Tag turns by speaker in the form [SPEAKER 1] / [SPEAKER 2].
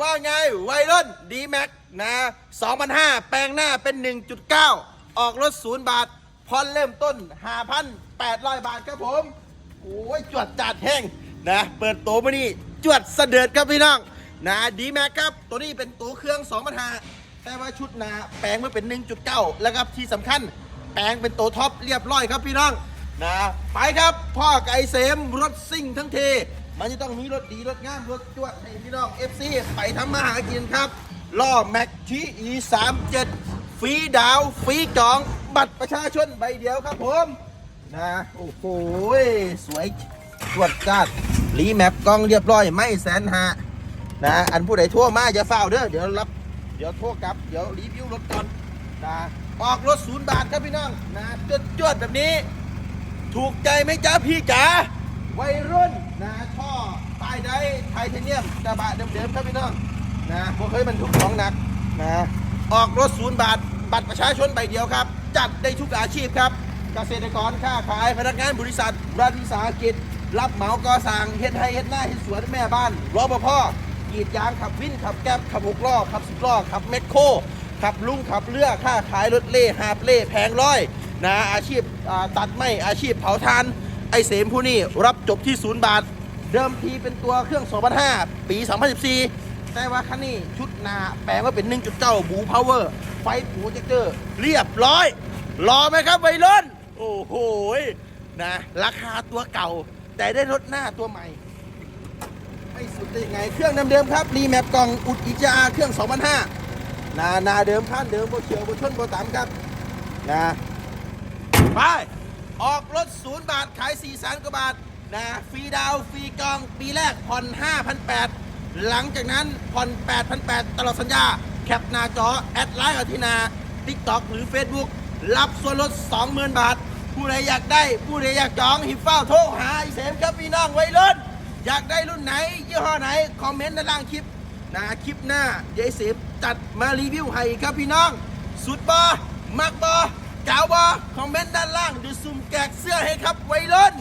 [SPEAKER 1] ว่าไงวัยรุ่นดีแม็กนะ2,500แปลงหน้าเป็น 1.9 ออกรถศูนย์บาทพอนเริ่มต้น 5,800 บาทครับผมโอ้ยจวดจัดแห้งนะ เปิดโตมานี่จวดเสด็จครับพี่น้องนะดีแม็กครับ ตัวนี้เป็นตัวเครื่อง2,500แต่ว่าชุดหนาแปลงมาเป็น 1.9 แล้วครับที่สำคัญแปลงเป็นตัวท็อปเรียบร้อยครับพี่น้องนะไปครับพ่อไก่เสมรถซิ่งทั้งที มันจะต้องมีรถดีรถงามรถจวดให้พี่น้อง FC ไปทำมาหากินครับล่อแม็กทีอี37ฟรีดาวฟรีจอง บัตรประชาชนใบเดียวครับผมนะโอ้โหสวยจวดจัดรีแมปกล้องเรียบร้อยไม่แสนหานะอันผู้ใดทั่วมาอย่าเฝ้าเด้อเดี๋ยวรับเดี๋ยวโทรกลับเดี๋ยวรีวิวรถก่อนนะออกรถศูนย์บาทครับพี่น้องนะจวดจวดแบบนี้ ถูกใจไหมจ๊ะพี่จ๋าวัยรุ่น นะท่อปลายไดไทเทเนียมกระบะเดิมๆครับพี่น้องนะพวกเคยบรรทุกของหนักนะออกรถศูนย์บาท บัตรประชาชนใบเดียวครับ จัดได้ทุกอาชีพครับเกษตรกรค้าขายพนักงานบริษัทรัฐวิสาหกิจ รับเหมาก่อสร้างเฮ็ดไร่เฮ็ดหน้าเฮ็ดสวนแม่บ้านรปภกรีดยางขับวินขับแก๊บขับหกล้อขับสิบล้อขับแมคโครขับลุงขับเรือค้าขายรถเล่หาบเล่แพงร้อยนะอาชีพตัดไม้อาชีพเผาถ่าน ไอเสมผู้นี้รับจบที่ศูนย์บาท เดิมทีเป็นตัวเครื่อง 2005 ปี 2014 แต่ว่าคันนี้ชุดหนาแปลงว่าเป็น 1.9 บูพาวเวอร์ ไฟโปรเจคเตอร์ เรียบร้อย รอไหมครับวัยรุ่นโอ้โหนะราคาตัวเก่า แต่ได้รถหน้าตัวใหม่ ไม่สุดได้ยังไง เครื่องเดิมๆครับ รีแมปกล่องอุดอิจาเครื่อง 2005นานาเดิมคันเดิมโบเชียวโบชนโบตามครับนะไป ออกรถศูนย์บาท ขาย4ี่แสนกว่าบาทนะฟรีดาวฟรีกอง ปีแรกผ่อน5,800 หลังจากนั้นผ่อน 8,800 ตลอดสัญญา แคปหน้าจอ แอดไลน์กับทีนาทิกตอกหรือ Facebook รับส่วนลด 20,000 บาท ผู้ใดอยากได้ ผู้ใดอยากจองหิบเฝ้าโทรหาไอเสมครับพี่น้องไว้รุ่นอยากได้รุ่นไหน ยี่ห้อไหน คอมเมนต์ด้านล่างคลิปนะคลิปหน้าเดี๋ยวเสมจัดมารีวิวให้ครับพี่น้อง สุดบอมักบอ ก๋าบอคอมเมนต์ด้านล่าง ดูซุ่มแกกเสื้อให้ครับไวยรุ่น